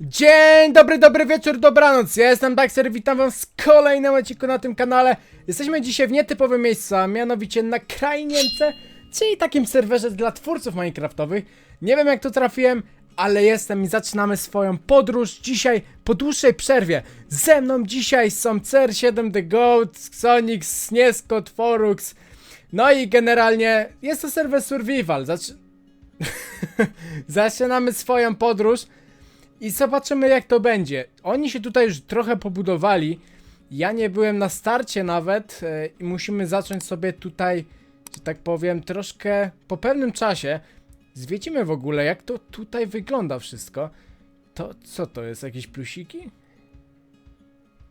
Dzień dobry, dobry wieczór, dobranoc. Ja jestem Daxter, witam was w kolejnym odcinku na tym kanale. Jesteśmy dzisiaj w nietypowym miejscu, a mianowicie na Krajnience, czyli takim serwerze dla twórców minecraftowych. Nie wiem jak to trafiłem, ale jestem i zaczynamy swoją podróż dzisiaj po dłuższej przerwie. Ze mną dzisiaj są CR7 The Goat, Sonic, Niesco, Forux. No i generalnie jest to serwer survival. Zacz... Zaczynamy swoją podróż. I zobaczymy jak to będzie. Oni się tutaj już trochę pobudowali. Ja nie byłem na starcie nawet e, i musimy zacząć sobie tutaj, że tak powiem, troszkę po pewnym czasie. Zwiedzimy w ogóle jak to tutaj wygląda wszystko. To co to jest? Jakieś plusiki?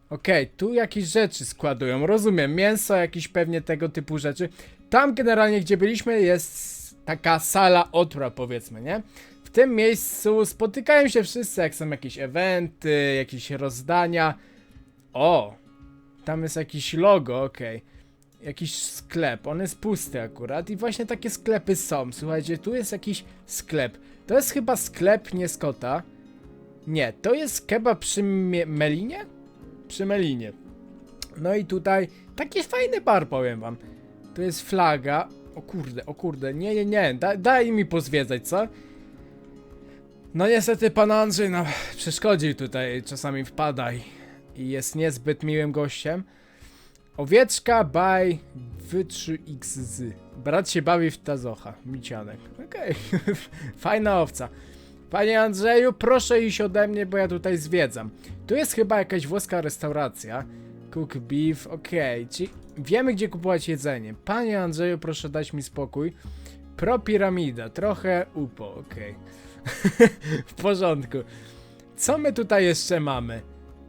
Okej, tu jakieś rzeczy składują, rozumiem. Mięso, jakieś pewnie tego typu rzeczy. Tam generalnie, gdzie byliśmy, jest taka sala otra, powiedzmy, nie? W tym miejscu spotykają się wszyscy, jak są jakieś eventy, jakieś rozdania. O! Tam jest jakiś logo, okej. Jakiś sklep, on jest pusty akurat i właśnie takie sklepy są. Słuchajcie, tu jest jakiś sklep. To jest chyba sklep nie Scotta. Nie, to jest kebab przy Mie- Melinie? Przy Melinie. No i tutaj taki fajny bar, powiem wam. Tu jest flaga. O kurde, o kurde, nie, nie, nie, da, daj mi pozwiedzać, co? No niestety pan Andrzej nam przeszkodził tutaj, czasami wpada i, i jest niezbyt miłym gościem. Owieczka by W3XZ. Brat się bawi w tazocha. Micianek. Okej. Fajna owca. Panie Andrzeju, proszę iść ode mnie, bo ja tutaj zwiedzam. Tu jest chyba jakaś włoska restauracja. Cook beef, okej. Czyli wiemy, gdzie kupować jedzenie. Panie Andrzeju, proszę dać mi spokój. Pro piramida, trochę upo, okej. W porządku. Co my tutaj jeszcze mamy?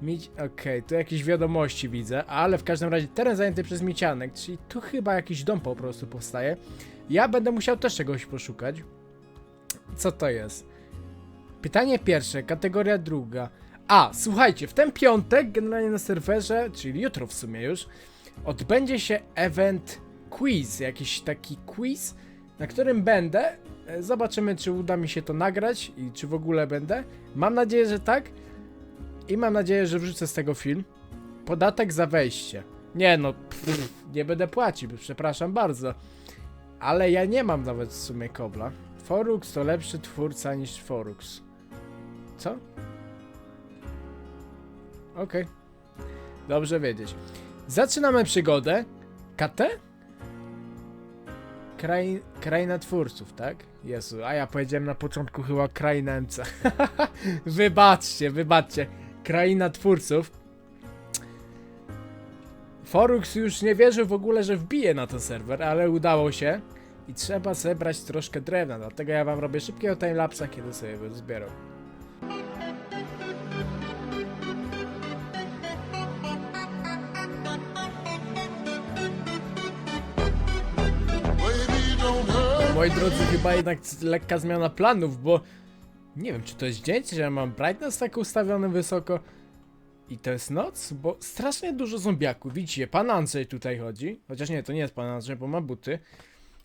Mić... Okej, tu jakieś wiadomości widzę, ale w każdym razie teren zajęty przez Micianek, czyli tu chyba jakiś dom po prostu powstaje. Ja będę musiał też czegoś poszukać. Co to jest? Pytanie pierwsze, kategoria druga. A, słuchajcie, w ten piątek generalnie na serwerze, czyli jutro w sumie już, odbędzie się event quiz, jakiś taki quiz, na którym będę. E, Zobaczymy, czy uda mi się to nagrać i czy w ogóle będę. Mam nadzieję, że tak. I mam nadzieję, że wrzucę z tego film. Podatek za wejście. Nie no, pff, nie będę płacił, przepraszam bardzo. Ale ja nie mam nawet w sumie kobla. Forux to lepszy twórca niż Forux. Co? Okej. Dobrze wiedzieć. Zaczynamy przygodę. KT? Kraj, kraina twórców, tak? Jezu, a ja powiedziałem na początku chyba kraina MC. wybaczcie, wybaczcie. Kraina twórców. Forux już nie wierzył w ogóle, że wbije na ten serwer, ale udało się. I trzeba zebrać troszkę drewna, dlatego ja wam robię szybkiego timelapsa, kiedy sobie go zbierał. Moi drodzy, chyba jednak lekka zmiana planów, bo nie wiem, czy to jest dzień, czy ja mam brightness tak ustawiony wysoko i to jest noc, bo strasznie dużo zombiaków. Widzicie, pan Andrzej tutaj chodzi, chociaż nie, to nie jest pan Andrzej, bo ma buty.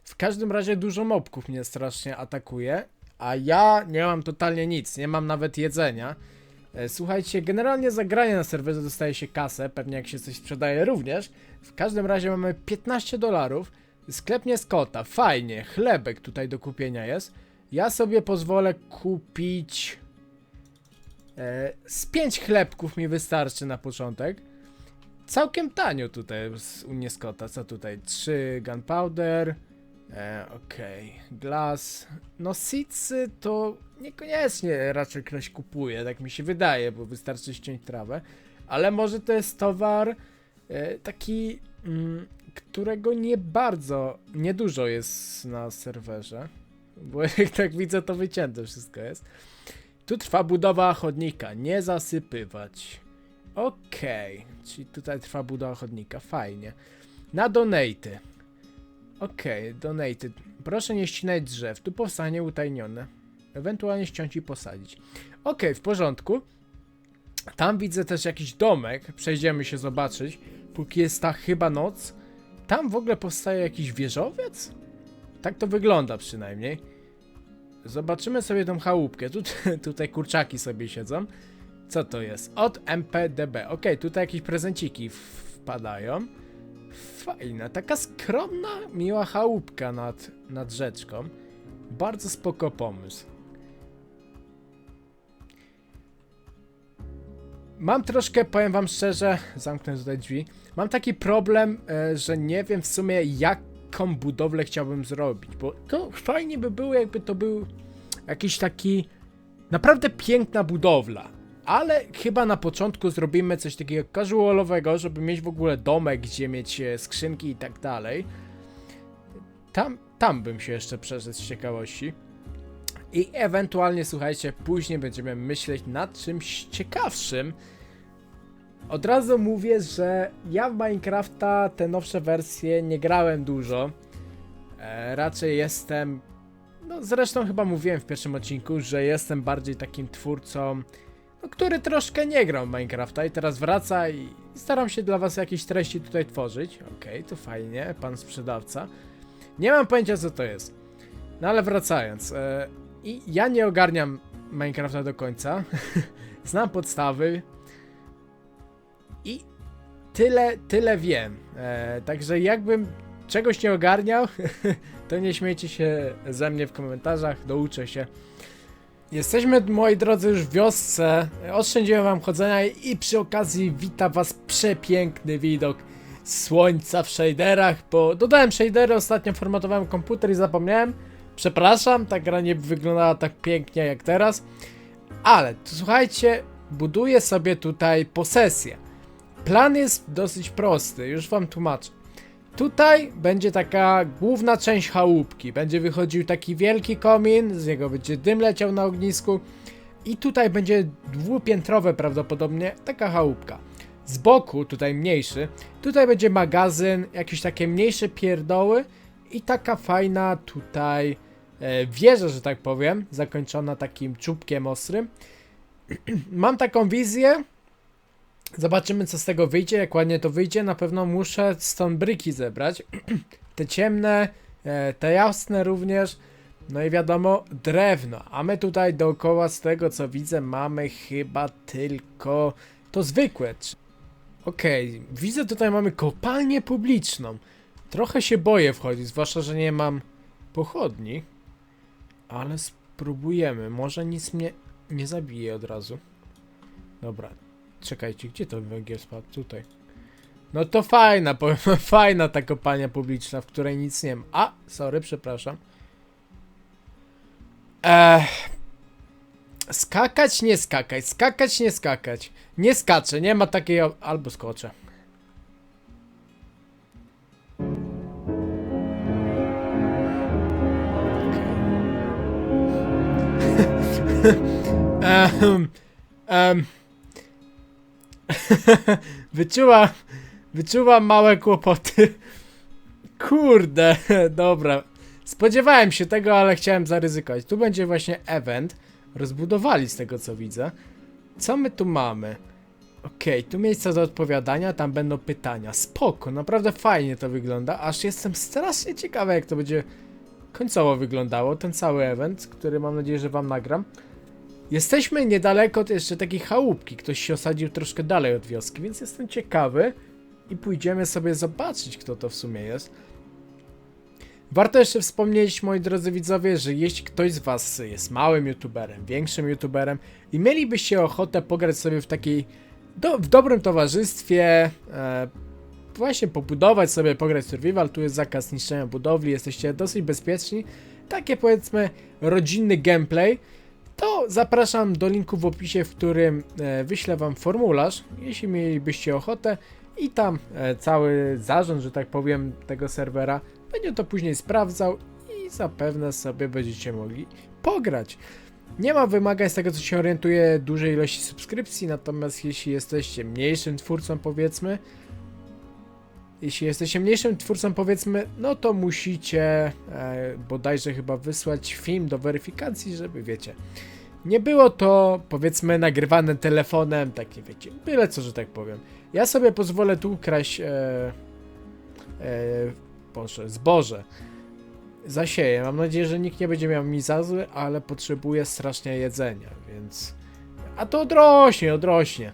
W każdym razie dużo mobków mnie strasznie atakuje, a ja nie mam totalnie nic, nie mam nawet jedzenia. E, Słuchajcie, generalnie za granie na serwerze dostaje się kasę, pewnie jak się coś sprzedaje również. W każdym razie mamy 15 dolarów. Sklep nie skota, fajnie, chlebek tutaj do kupienia jest. Ja sobie pozwolę kupić... E, z 5 chlebków mi wystarczy na początek. Całkiem tanio tutaj z Unie Scotta. Co tutaj? 3 gunpowder. E, Okej, glass. No seedsy to niekoniecznie raczej ktoś kupuje, tak mi się wydaje, bo wystarczy ściąć trawę. Ale może to jest towar e, taki, mm, którego nie bardzo, niedużo jest na serwerze. Bo jak tak widzę, to wycięte wszystko jest. Tu trwa budowa chodnika, nie zasypywać. Okej, czyli tutaj trwa budowa chodnika, fajnie. Na donaty. Okej, donated. Proszę nie ścinać drzew, tu powstanie utajnione. Ewentualnie ściąć i posadzić. Okej, w porządku. Tam widzę też jakiś domek, przejdziemy się zobaczyć, póki jest ta chyba noc. Tam w ogóle powstaje jakiś wieżowiec? Tak to wygląda przynajmniej. zobaczymy sobie tą chałupkę. Tut tutaj kurczaki sobie siedzą. Co to jest? Od MPDB. Okej, tutaj jakieś prezenciki wpadają. Fajna, taka skromna, miła chałupka nad, nad rzeczką. Bardzo spoko pomysł. Mam troszkę, powiem wam szczerze, zamknę tutaj drzwi. Mam taki problem, e, że nie wiem w sumie jaką budowlę chciałbym zrobić, bo to fajnie by było jakby to był jakiś taki naprawdę piękna budowla. Ale chyba na początku zrobimy coś takiego casualowego, żeby mieć w ogóle domek, gdzie mieć e, skrzynki i tak dalej. Tam, tam bym się jeszcze przeszedł z ciekawości. I ewentualnie, słuchajcie, później będziemy myśleć nad czymś ciekawszym. Od razu mówię, że ja w Minecrafta te nowsze wersje nie grałem dużo. E, raczej jestem. No, zresztą chyba mówiłem w pierwszym odcinku, że jestem bardziej takim twórcą, no, który troszkę nie grał Minecrafta i teraz wraca i staram się dla was jakieś treści tutaj tworzyć. Okej, to fajnie, pan sprzedawca. Nie mam pojęcia co to jest. No ale wracając, e, i ja nie ogarniam Minecrafta do końca. Znam podstawy. I tyle, tyle wiem. E, także jakbym czegoś nie ogarniał, to nie śmiejcie się ze mnie w komentarzach, douczę się. Jesteśmy, moi drodzy, już w wiosce. Oszczędziłem wam chodzenia i przy okazji wita was przepiękny widok słońca w shaderach, bo dodałem shadery, ostatnio formatowałem komputer i zapomniałem. Przepraszam, ta gra nie wyglądała tak pięknie jak teraz. Ale słuchajcie, buduję sobie tutaj posesję. Plan jest dosyć prosty, już wam tłumaczę. Tutaj będzie taka główna część chałupki. Będzie wychodził taki wielki komin, z niego będzie dym leciał na ognisku. I tutaj będzie dwupiętrowe prawdopodobnie taka chałupka. Z boku, tutaj mniejszy, tutaj będzie magazyn, jakieś takie mniejsze pierdoły i taka fajna tutaj wieża, że tak powiem, zakończona takim czubkiem ostrym. Mam taką wizję. Zobaczymy, co z tego wyjdzie. Jak ładnie to wyjdzie, na pewno muszę stąd bryki zebrać. te ciemne, e, te jasne również. No i wiadomo, drewno. A my tutaj dookoła, z tego co widzę, mamy chyba tylko to zwykłe. Okej, widzę tutaj mamy kopalnię publiczną. Trochę się boję wchodzić, zwłaszcza, że nie mam pochodni. Ale spróbujemy. Może nic mnie nie zabije od razu. Dobra, czekajcie, gdzie to węgiel spadł? Tutaj. No to fajna, powiem, fajna ta kopalnia publiczna, w której nic nie ma. A, sorry, przepraszam. Eee, skakać, nie skakać, skakać, nie skakać. Nie skaczę, nie ma takiej... Albo skoczę. Ehm, em. Wyczułam, wyczułam małe kłopoty. Kurde, dobra. Spodziewałem się tego, ale chciałem zaryzykować. Tu będzie właśnie event. Rozbudowali z tego co widzę. Co my tu mamy? Okej, tu miejsca do odpowiadania, tam będą pytania. Spoko, naprawdę fajnie to wygląda. Aż jestem strasznie ciekawy, jak to będzie końcowo wyglądało. Ten cały event, który mam nadzieję, że wam nagram. Jesteśmy niedaleko od jeszcze takiej chałupki. Ktoś się osadził troszkę dalej od wioski, więc jestem ciekawy i pójdziemy sobie zobaczyć, kto to w sumie jest. Warto jeszcze wspomnieć, moi drodzy widzowie, że jeśli ktoś z Was jest małym youtuberem, większym youtuberem i mielibyście ochotę pograć sobie w takiej do, w dobrym towarzystwie, e, właśnie pobudować sobie, pograć survival, tu jest zakaz niszczenia budowli, jesteście dosyć bezpieczni, takie powiedzmy rodzinny gameplay, to zapraszam do linku w opisie, w którym e, wyślę wam formularz, jeśli mielibyście ochotę i tam e, cały zarząd, że tak powiem, tego serwera będzie to później sprawdzał i zapewne sobie będziecie mogli pograć. Nie ma wymagań z tego co się orientuje dużej ilości subskrypcji, natomiast jeśli jesteście mniejszym twórcą powiedzmy, jeśli jesteście mniejszym twórcą powiedzmy, no to musicie e, bodajże chyba wysłać film do weryfikacji, żeby wiecie. Nie było to powiedzmy nagrywane telefonem, takie wiecie, byle co, że tak powiem. Ja sobie pozwolę tu ukraść e, e, Boże, zboże. zasieję. Mam nadzieję, że nikt nie będzie miał mi za zły, ale potrzebuję strasznie jedzenia, więc... A to odrośnie, odrośnie.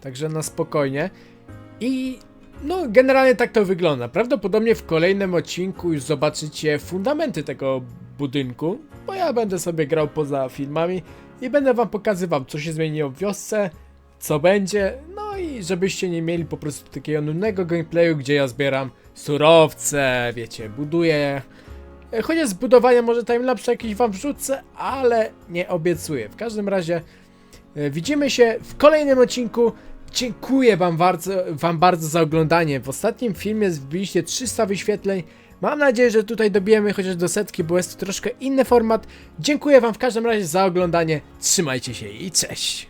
Także na spokojnie. I no, generalnie tak to wygląda. Prawdopodobnie w kolejnym odcinku już zobaczycie fundamenty tego budynku, bo ja będę sobie grał poza filmami i będę wam pokazywał, co się zmieniło w wiosce, co będzie, no i żebyście nie mieli po prostu takiego nudnego gameplayu, gdzie ja zbieram surowce, wiecie, buduję. Chociaż z budowania może timelapse jakiś wam wrzucę, ale nie obiecuję. W każdym razie e, widzimy się w kolejnym odcinku. Dziękuję wam bardzo, wam bardzo za oglądanie. W ostatnim filmie zbiliście 300 wyświetleń. Mam nadzieję, że tutaj dobijemy chociaż do setki, bo jest to troszkę inny format. Dziękuję wam w każdym razie za oglądanie. Trzymajcie się i cześć!